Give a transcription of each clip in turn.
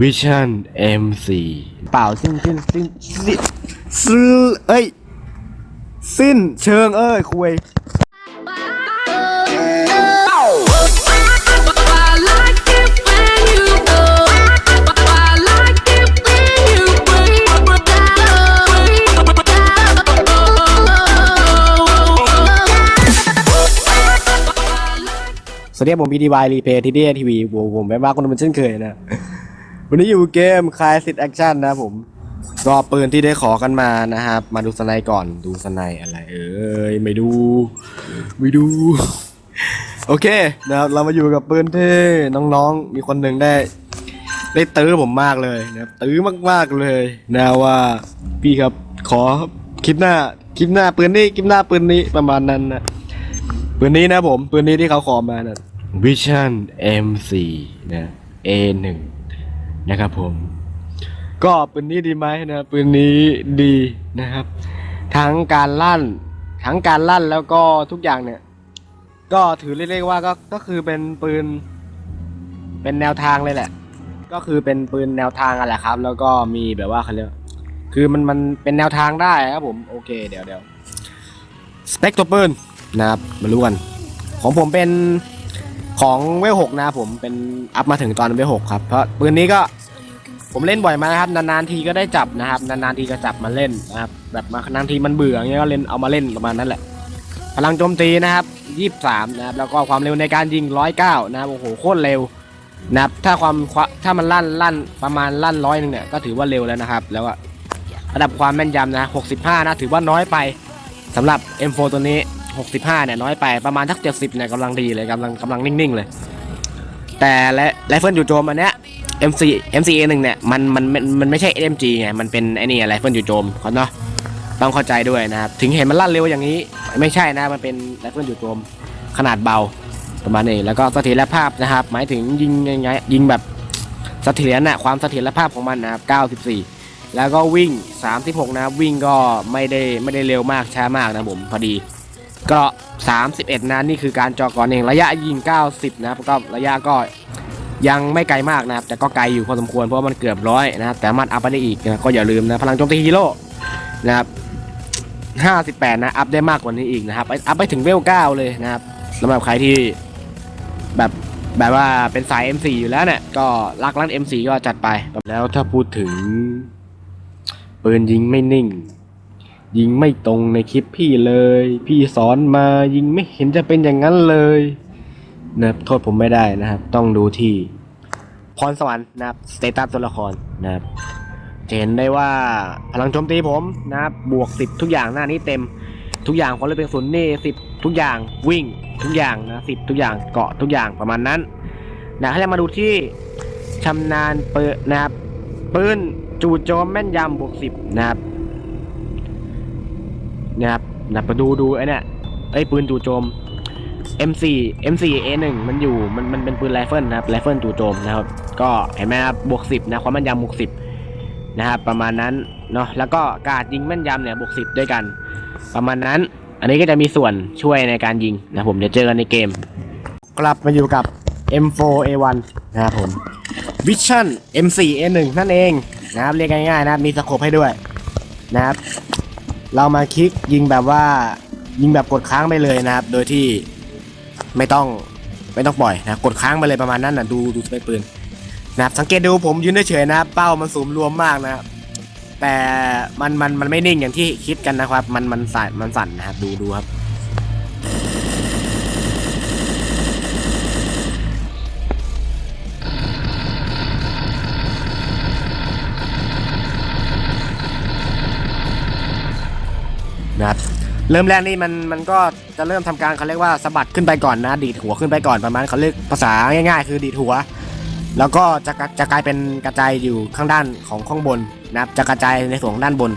วิชั่น M4 เปล่าสิ้นสิ้นสิ้นสิ้นสิ้นเอ้ย สิ้นเชิงเอ้ยคุย I like it when you go. I like it when you break down. สวัสดีครับผมพีดีวายรีเพย์ทีดีทีวีผมผมแม่บ้าคนมันเช่นเคยนะ วันนี้อยู่เกมคลายสิทแอคชั่นนะครับผมก็ปืนที่ได้ขอกันมานะครับ มาดูสไนก่อนดูสไนอะไร เอ้ยไม่ดู ไม่ดู โอเคนะครับเรามาอยู่กับปืนที่น้องๆ มีคนหนึ่งได้ ได้ตื้อผมมากเลยนะครับตื้อมากๆเลยนะว่าพี่ครับขอคลิปหน้าคลิปหน้าปืนนี้คลิปหน้าปืนนี้ประมาณนั้นนะปืนนี้นะผมปืนนี้ที่เขาขอมานะวิชั่น M4 นะ A1 นะครับผม ก็ปืนนี้ดีไหมนะปืนนี้ดีนะครับ ทั้งการลั่น ทั้งการลั่นแล้วก็ทุกอย่างเนี่ย ก็ถือเรียกว่าก็ก็คือเป็นปืน เป็นแนวทางเลยแหละ ก็คือเป็นปืนแนวทางอะแหละครับ แล้วก็มีแบบว่าเขาเรียกคือมันมันเป็นแนวทางได้ครับผมโอเคเดี๋ยวเดี๋ยวสเปคตัวปืนนะครับมารู้กัน ของผมเป็น ของเวลหกนะผมเป็นอัพมาถึงตอนเวลหกครับเพราะปืนนี้ก็ผมเล่นบ่อยมากครับนานๆทีก็ได้จับนะครับนานๆทีจะจับมาเล่นนะครับแบบมานานทีมันเบื่อเงี้ยก็เล่นเอามาเล่นประมาณนั้นแหละ พลังโจมตีนะครับ23นะครับแล้วก็ความเร็วในการยิง109นะครับโอ้โหโคตรเร็วนะครับถ้าความถ้ามันลั่นลั่นประมาณลั่นร้อยหนึงเนี่ยก็ถือว่าเร็วแล้วนะครับ แล้วก็ระดับความแม่นยำนะ65นะถือว่าน้อยไปสำหรับ M4 ตัวนี้ 65เนี่ยน้อยไปประมาณทัก 70เนี่ยกำลังดีเลยกำลังกำลังนิ่งๆเลย แต่และไรเฟิลจู่โจมอันเนี้ย MC MCA 1เนี่ยมันมันมันมันไม่ใช่ SMG ไงมันเป็นไอ้นี่ไรเฟิลจู่โจมเขาเนาะต้องเข้าใจด้วยนะครับถึงเห็นมันลั่นเร็วอย่างนี้ ไม่ใช่นะมันเป็นไรเฟิลจู่โจมขนาดเบาประมาณนี้แล้วก็เสถียรภาพนะครับ หมายถึงยิงยังไงยิงแบบเสถียรน่ะความเสถียรภาพของมันนะครับ94 แล้วก็วิ่ง 36 นะครับวิ่งก็ไม่ได้ไม่ได้เร็วมากช้ามากนะผมพอดี 31นะนี่คือการจอก่อนเองระยะยิง 90 นะครับก็ระยะก็ยังไม่ไกลมากนะครับ แต่ก็ไกลอยู่พอสมควรเพราะว่ามันเกือบร้อยนะครับแต่มันอัพไปได้อีกนะก็อย่าลืมนะพลังโจมตีฮีโร่นะครับ 58 นะอัพได้มากกว่านี้อีกนะครับอัพไปถึงเวล 9 เลยนะครับสำหรับใครที่แบบแบบว่าเป็นสาย M4 อยู่แล้วเนี่ยก็รักร้าน M4 ก็จัดไปแล้วถ้าพูดถึงปืนยิงไม่นิ่ง ยิงไม่ตรงในคลิปพี่เลย พี่สอนมายิงไม่เห็นจะเป็นอย่างนั้นเลยนะครับโทษผมไม่ได้นะครับ ต้องดูที่พรสวรรค์นะครับสเตตัสตัวละครนะครับจะเห็นได้ว่าพลังโจมตีผมนะครับบวก 10 ทุกอย่างหน้านี้เต็ม ทุกอย่างความเร็วเป็นศูนย์นี่สิบทุกอย่างวิ่งทุกอย่างนะสิบทุกอย่างเกาะทุกอย่างประมาณนั้นนะให้เรามาดูที่ชำนาญเปิดนะครับปืนจู่โจมแม่นยำบวก10นะครับ นะครับนะมาดูดูไอ้เนี่ยไอ้ปืนจู่โจม M4 M4 A1 มันอยู่มันมันเป็นปืนไรเฟิลนะครับไรเฟิลจู่โจมนะครับ ก็เห็นไหมครับบวก10นะความแม่นยำบวก10นะครับประมาณนั้นเนาะแล้วก็การยิงแม่นยำเนี่ยบวก10ด้วยกัน ประมาณนั้น อันนี้ก็จะมีส่วนช่วยในการยิงนะผมเดี๋ยวเจอกันในเกม กลับมาอยู่กับ M4A1 นะครับผม Vision M4A1 นั่นเองนะครับเรียกง่ายๆนะครับมีสโคปให้ด้วยนะครับ เรามาคลิกยิงแบบว่ายิงแบบกดค้างไปเลยนะครับ โดยที่ไม่ต้องไม่ต้องปล่อยนะกดค้างไปเลยประมาณนั้นนะดูดูสเปคปืนนะครับสังเกตดูผมยืนเฉยๆนะเป้ามันสูมรวมมากนะแต่มันมันมันไม่นิ่งอย่างที่คิดกันนะครับ มันมันสั่นมันสั่นนะครับดูดูครับ นะครับเริ่มแรกนี่มันมันก็จะเริ่มทำการเขาเรียกว่าสะบัดขึ้นไปก่อนนะ ดีดหัวขึ้นไปก่อนประมาณเขาเรียกภาษาง่าย ๆ คือดีดหัว แล้วก็จะจะกลายเป็นกระจายอยู่ข้างด้านของข้างบนนะครับจะกระจายในส่วนด้านบน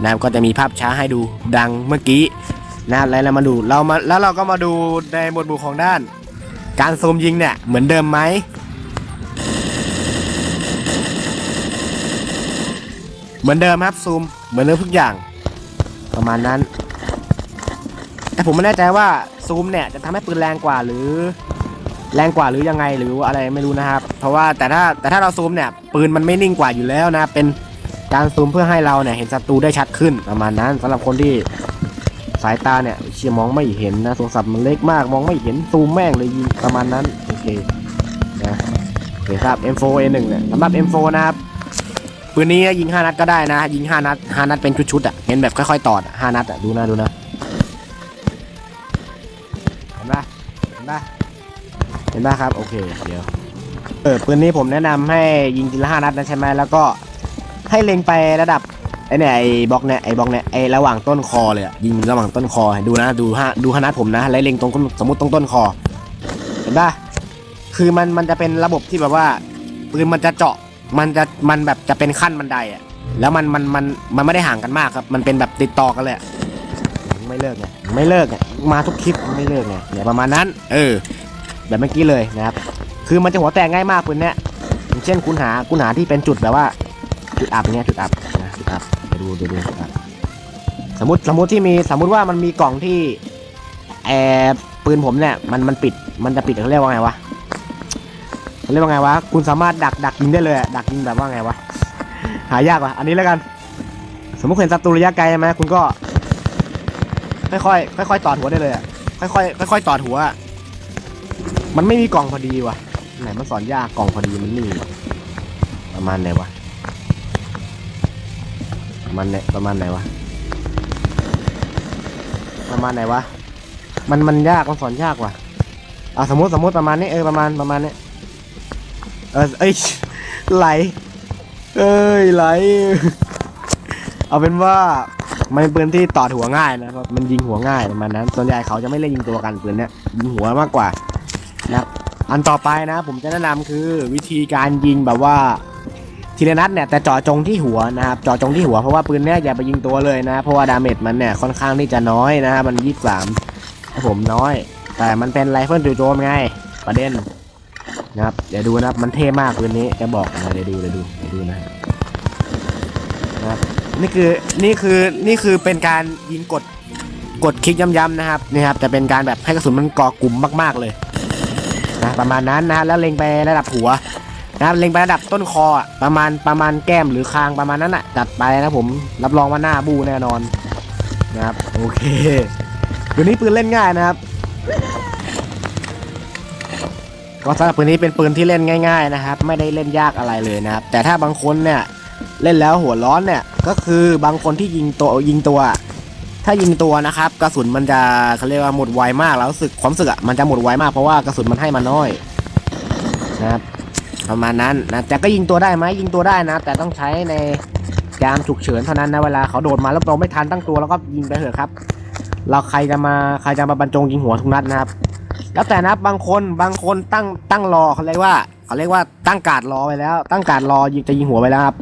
นะครับก็จะมีภาพช้าให้ดูดังเมื่อกี้นะแล้วเรามาดูเรามาแล้วเราก็มาดูในหมวดหมู่ของด้าน การซูมยิงเนี่ยเหมือนเดิมไหมเหมือนเดิมครับซูมเหมือนเดิมทุกอย่าง ประมาณนั้น แต่ผมไม่แน่ใจว่าซูมเนี่ยจะทำให้ปืนแรงกว่าหรือ แรงกว่าหรือยังไงหรืออะไรไม่รู้นะครับ เพราะว่าแต่ถ้าแต่ถ้าเราซูมเนี่ยปืนมันไม่นิ่งกว่าอยู่แล้วนะเป็นการซูมเพื่อให้เราเนี่ยเห็นศัตรูได้ชัดขึ้นประมาณนั้นสำหรับคนที่สายตาเนี่ยเชี่ยมองไม่เห็นนะโทรศัพท์มันเล็กมากมองไม่เห็นซูมแม่งเลยยิงประมาณนั้นโอเคนะโอเคครับ M4 A1 เนี่ยสำหรับ M4 นะครับ ปืนนี้ยิง5นัดก็ได้นะ ยิง5นัด5นัดเป็นชุดๆอะเห็นแบบค่อยๆตอดอะ5นัดอะดูนะดูนะเห็นปะเห็นปะเห็นปะครับโอเคเดี๋ยวเออปืนนี้ผมแนะนำให้ยิงทีละ5นัดนะใช่ไหมแล้วก็ให้เล็งไประดับไอเนี่ยไอบล็อกเนี่ยไอบล็อกเนี่ยไอระหว่างต้นคอเลยอะยิงระหว่างต้นคอดูนะดูห้าดูห้านัดผมนะแล้วเล็งตรงสมมติตรงต้นคอเห็นปะคือมันมันจะเป็นระบบที่แบบว่าปืนมันจะเจาะ มันจะมันแบบจะเป็นขั้นบันไดอะแล้วมันมันมันมันไม่ได้ห่างกันมากครับ มันเป็นแบบติดต่อกันเลยไม่เลิกไงไม่เลิกไงมาทุกคลิปไม่เลิกไงเนี่ยประมาณนั้น เออ แบบเมื่อกี้เลยนะครับ คือมันจะหัวแตกง่ายมากปืนเนี้ยอย่างเช่นคุณหาคุณหาที่เป็นจุดแบบว่า จุดอับเนี้ยจุดอับนะจุดอับเดี๋ยวดูเดี๋ยวดูจุดอับสมมติสมมติที่มีสมมุติว่ามันมีกล่องที่แอบปืนผมเนี่ยมันมันปิดมันจะปิดเขาเรียกว่าไงวะ เรียกว่าไงวะ คุณสามารถดักดักยิงได้เลยดักยิงแบบว่าไงวะ หายากว่ะ อันนี้แล้วกัน สมมติเห็นศัตรูระยะไกลใช่ไหมคุณก็ ค่อยๆค่อยๆตอดหัวได้เลยอะค่อยๆค่อยๆตอดหัว มันไม่มีกล่องพอดีว่ะ ไหนมันสอนยากกล่องพอดีมันไม่มีว่ะ ประมาณไหนวะ ประมาณไหนประมาณไหนวะ ประมาณไหนวะ มันมันยากมันสอนยากว่ะอะสมมติสมมติประมาณนี้เออประมาณประมาณนี้ เออเอ้ยไหล เอ้ยไหล เอาเป็นว่ามันเป็นปืนที่ต่อดหัวง่ายนะครับ มันยิงหัวง่ายประมาณนั้น ส่วนใหญ่เขาจะไม่เล่นยิงตัวกันปืนเนี้ยยิงหัวมากกว่านะอันต่อไปนะ ผมจะแนะนำคือวิธีการยิงแบบว่าทีละนัดเนี่ยแต่จาะจงที่หัวนะครับจาะจงที่หัวเพราะว่าปืนเนี้ยอย่าไปยิงตัวเลยนะ เพราะว่าดาเมจมันเนี่ยค่อนข้างที่จะน้อยนะครับมันยี่สิบสามผมน้อย แต่มันเป็นไรเฟิลจู่โจมไงประเด็น นะครับ เดี๋ยวดูนะครับมันเท่มากปืนนี้จะบอกนะเดี๋ยวดูเดี๋ยวดูเดี๋ยวดูนะนี่คือนี่คือนี่คือเป็นการยิงกดกดคลิกย้ำๆนะครับนี่ครับจะเป็นการแบบให้กระสุนมันเกาะกลุ่มมาก ๆเลยนะประมาณนั้นนะแล้วเล็งไประดับหัวนะครับเล็งไประดับต้นคอประมาณประมาณแก้มหรือคางประมาณนั้นอะจัดไปนะผมรับรองว่าหน้าบูแน่นอนนะครับโอเคปืนนี้ปืนเล่นง่ายนะครับ ก็สำหรับปืนนี้เป็นปืนที่เล่นง่าย ๆนะครับ ไม่ได้เล่นยากอะไรเลยนะครับ แต่ถ้าบางคนเนี่ยเล่นแล้วหัวร้อนเนี่ยก็คือบางคนที่ยิงตัวยิงตัว ถ้ายิงตัวนะครับ กระสุนมันจะเขาเรียกว่าหมดไวมากแล้วรู้สึกความรู้สึกอะมันจะหมดไวมากเพราะว่ากระสุนมันให้มาน้อยนะครับประมาณนั้นนะแต่ก็ยิงตัวได้ไหมยิงตัวได้นะ แต่ต้องใช้ในยามฉุกเฉินเท่านั้นนะเวลาเขาโดดมาแล้วเราไม่ทันตั้งตัวแล้วก็ยิงไปเถอะครับ เราใครจะมาใครจะมาบรรจงยิงหัวทุกนัดนะครับ แล้วแต่นะบางคนบางคนตั้งตั้งรอเขาเรียกว่าเขาเรียกว่าตั้งการดรอไว้แล้ว ตั้งการดรอยิงจะยิงหัวไว้แล้วครับ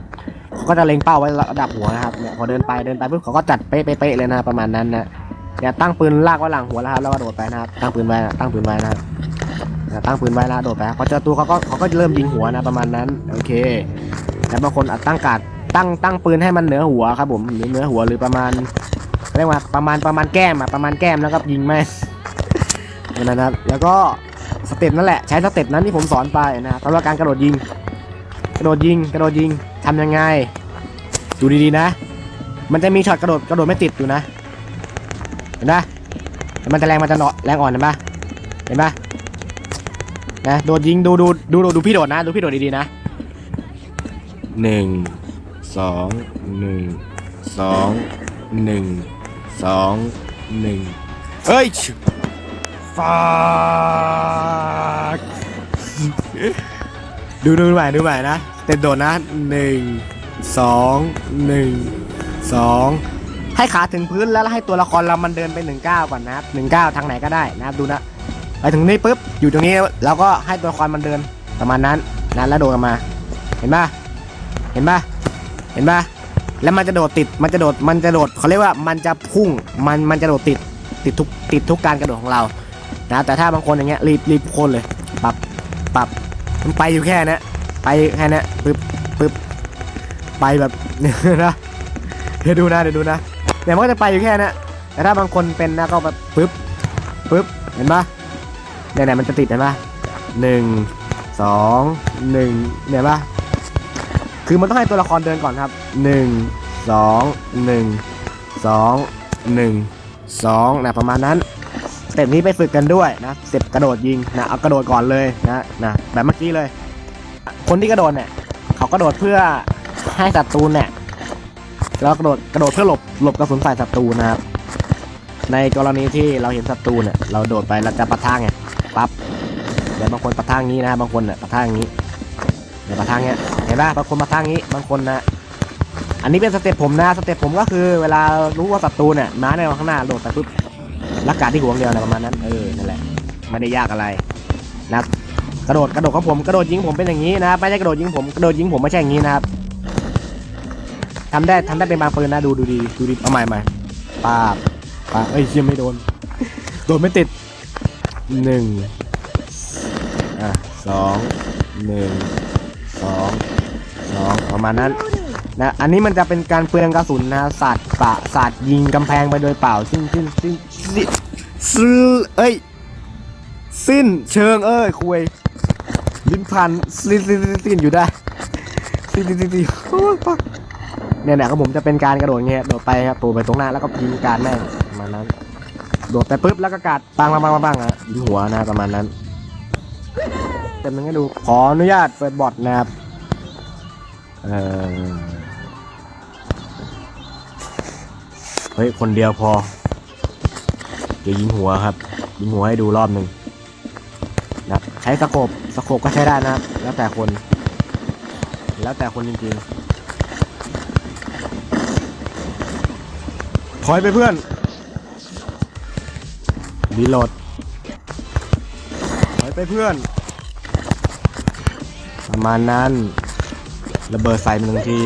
เขาก็จะเล็งเป้าไว้ระดับหัวนะครับเนี่ยพอเดินไปเดินไปปุ๊บเขาก็จัดเป๊ะเป๊ะๆเลยนะประมาณนั้นนะเนี่ยตั้งปืนลากไว้หลังหัวแล้วครับแล้วก็โดดไปนะครับตั้งปืนไว้ตั้งปืนไว้นะครับตั้งปืนไว้แล้วโดดไปพอเจอตัวเขาก็เขาก็เริ่มยิงหัวนะประมาณนั้นโอเคแต่บางคนอาจตั้งการดตั้งตั้งปืนให้มันเหนือหัวครับผมหรือเหนือหัวหรือประมาณเรียกว่าประมาณประมาณแก้มอะประมาณแก้มแล้วก็ยิงแม่ นั่นนะครับ แล้วก็สเต็ปนั่นแหละ ใช้สเต็ปนั้นที่ผมสอนไปนะครับสำหรับการกระโดดยิง กระโดดยิง กระโดดยิงทำยังไง ดูดีๆนะ มันจะมีช็อตกระโดดกระโดดไม่ติดอยู่นะ เห็นปะมันจะแรงมันจะเนาะแรงอ่อนเห็นปะเห็นปะนะโดดยิงดูดูดูดูดูพี่โดดนะ ดูพี่โดดดีๆนะหนึ่งสองหนึ่งสองหนึ่งสองหนึ่งเฮ้ย ฟากดูดูใหม่ดูใหม่นะเต็มโดดนะหนึ่งสองหนึ่งสองให้ขาถึงพื้นแล้วให้ตัวละครเรามันเดินไปหนึ่งก้าวก่อนนะครับหนึ่งก้าทางไหนก็ได้นะครับดูนะไปถึงนี่ปุ๊บอยู่ตรงนี้แล้วก็ให้ตัวละครมันเดินประมาณนั้นนะแล้วโดดออกมา เห็นปะเห็นปะเห็นปะแล้วมันจะโดดติดมันจะโดดมันจะโดดเขาเรียกว่ามันจะพุ่งมันมันจะโดดติดติดทุกติดทุกการกระโดดของเรา นะแต่ถ้าบางคนอย่างเงี้ยรีบรีบคนเลยปรับปรับมันไปอยู่แค่นี้ไปแค่นี้ปึ๊บปึ๊บไปแบบนะเดี๋ยวดูนะเดี๋ยวดูนะเดี๋ยวมันก็จะไปอยู่แค่นั้แต่ถ้าบางคนเป็นนะก็แบบปึ๊บปึ๊บเห็นปะเนี่ยเนี่ยมันจะติดเห็นปะหนึ่งสองหนึ่งเนี่ยปะคือมันต้องให้ตัวละครเดินก่อนครับหนึ่งสองหนึ่งสองหนึ่งสองนะประมาณนั้น เต็ปนี้ไปฝึกกันด้วยนะสเต็ปกระโดดยิงนะเอากระโดดก่อนเลยนะนะแบบเมื่อกี้เลย คนที่กระโดดเนี่ยเขากระโดดเพื่อให้ศัตรูเนี่ยแล้วกระโดดกระโดดเพื่อหลบหลบกระสุนใส่ศัตรูนะครับในกรณีที่เราเห็นศัตรูเนี่ยเราโดดไปเราจะปะทะไงปั๊บเดี๋ยวบางคนปะทะงี้นะบางคนเนี่ยปะทะงี้เดี๋ยวปะทะเงี้ยเห็นป่ะบางคนปะทะงี้บางคนนะอันนี้เป็นสเต็ปผมนะสเต็ปผมก็คือเวลารู้ว่าศัตรูเนี่ยมาในข้างหน้าโดดไปปุ๊บ ลักกาดที่หัวงเดียวนะประมาณนั้นเออนั่นแหละไม่ได้ยากอะไรนะกระโดดกระโดดของผมกระโดดยิงผมเป็นอย่างนี้นะครับไม่ใช่กระโดดยิงผมกระโดดยิงผมไม่ใช่อย่างนี้นะครับทำได้ทำได้เป็นบางปืนนะดูดูดีดูดีเอาใหม่ใหม่ปาบปาเอ้ยเชี่ยไม่โดนโดนไม่ติดหนึ่งอะสองหนึ่งสองสองประมาณนั้น นะอันนี้มันจะเป็นการเปลืองกระสุนนะสาดปะสาดยิงกำแพงไปโดยเปล่าสิ้นสิ้นสิ้นสิ้นสิ้นเอ้ยสิ้นเชิงเอ้ยคุยลิ้นพันสิ้นสิ้นสิ้นสิ้นอยู่ได้สิ้นสิ้นสิ้นสิ้นโอ้ยปักเนี่ยเนี่ยครับผมจะเป็นการกระโดดเงี้ยโดดไปครับตัวไปตรงหน้าแล้วก็ยิงการแม่งประมาณนั้นโดดไปปุ๊บแล้วก็กาดปังปังปังปังอะยิงหัวนะประมาณนั้นเต็มนึงให้ดูขออนุญาตเปิดบอทนะครับเออ เฮ้ย คนเดียวพอ เดี๋ยวยิงหัวครับ ยิงหัวให้ดูรอบหนึ่งนะใช้สโคปสโคปก็ใช้ได้นะครับ แล้วแต่คน แล้วแต่คนจริงๆถอยไปเพื่อนรีโหลดถอยไปเพื่อน ประมาณนั้น ระเบิดใส่มันหนึ่งที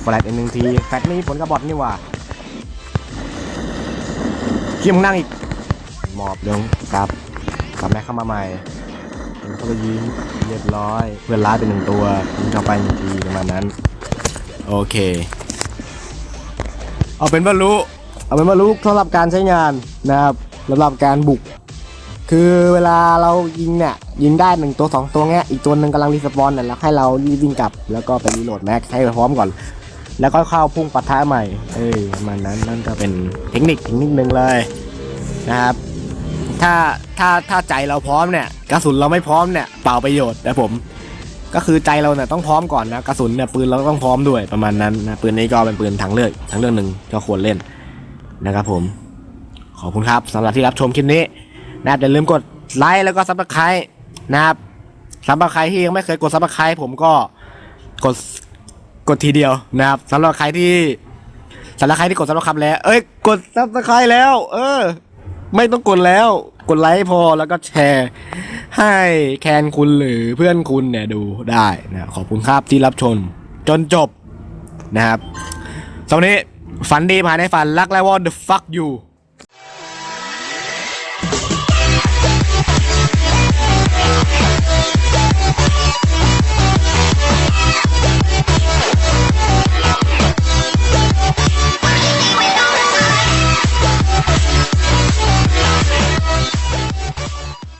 แฟลชอีกหนึ่งทีแฟลชไม่มีผลกับบอทนี่หว่า ขี้มึงนั่งอีก หมอบลงกลับกลับแม่เข้ามาใหม่แล้วก็ไปยิงเรียบร้อย เพื่อนล้าไปหนึ่งตัวยิงเข้าไปหนึ่งทีประมาณนั้น โอเค เอาเป็นว่ารู้เอาเป็นว่ารู้สำหรับการใช้งานนะครับสำหรับการบุก คือเวลาเรายิงเนี่ยยิงได้หนึ่งตัวสองตัวเงี้ยอีกตัวหนึ่งกำลังรีสปอนเนี่ยแล้วให้เรารีบวิ่งกลับแล้วก็ไปรีโหลดแม็กให้พร้อมก่อน แล้วก็เข้าพุ่งปะทะใหม่เอ้ยประมันนั้นนั่นก็เป็นเทคนิคเทคนิคหนึ่งเลยนะครับ ถ้าถ้าถ้าใจเราพร้อมเนี่ยกระสุนเราไม่พร้อมเนี่ยเปล่าประโยชน์นะผม ก็คือใจเราเนี่ยต้องพร้อมก่อนนะกระสุนเนี่ยปืนเราต้องพร้อมด้วยประมาณนั้นนะปืนนี้ก็เป็นปืนทางเลือกทางเลือกหนึ่งก็ควรเล่นนะครับผม ขอบคุณครับสำหรับที่รับชมคลิปนี้นะครับอย่าลืมกดไลค์แล้วก็ซับสไครต์นะครับสำหรับใครที่ยังไม่เคยกดซับสไครต์ผมก็กด กดทีเดียวนะครับสำหรับใครที่สำหรับใครที่กดซับสไครต์แล้ว เอ้ยกดซับสไครต์แล้ว เออ ไม่ต้องกดแล้ว กดไลค์พอแล้วก็แชร์ ให้แคนคุณหรือเพื่อนคุณเนี่ยดูได้นะขอบคุณครับที่รับชมจนจบนะครับสำหรับวันนี้ฝันดีภายในฝันรักและว่า the fuck you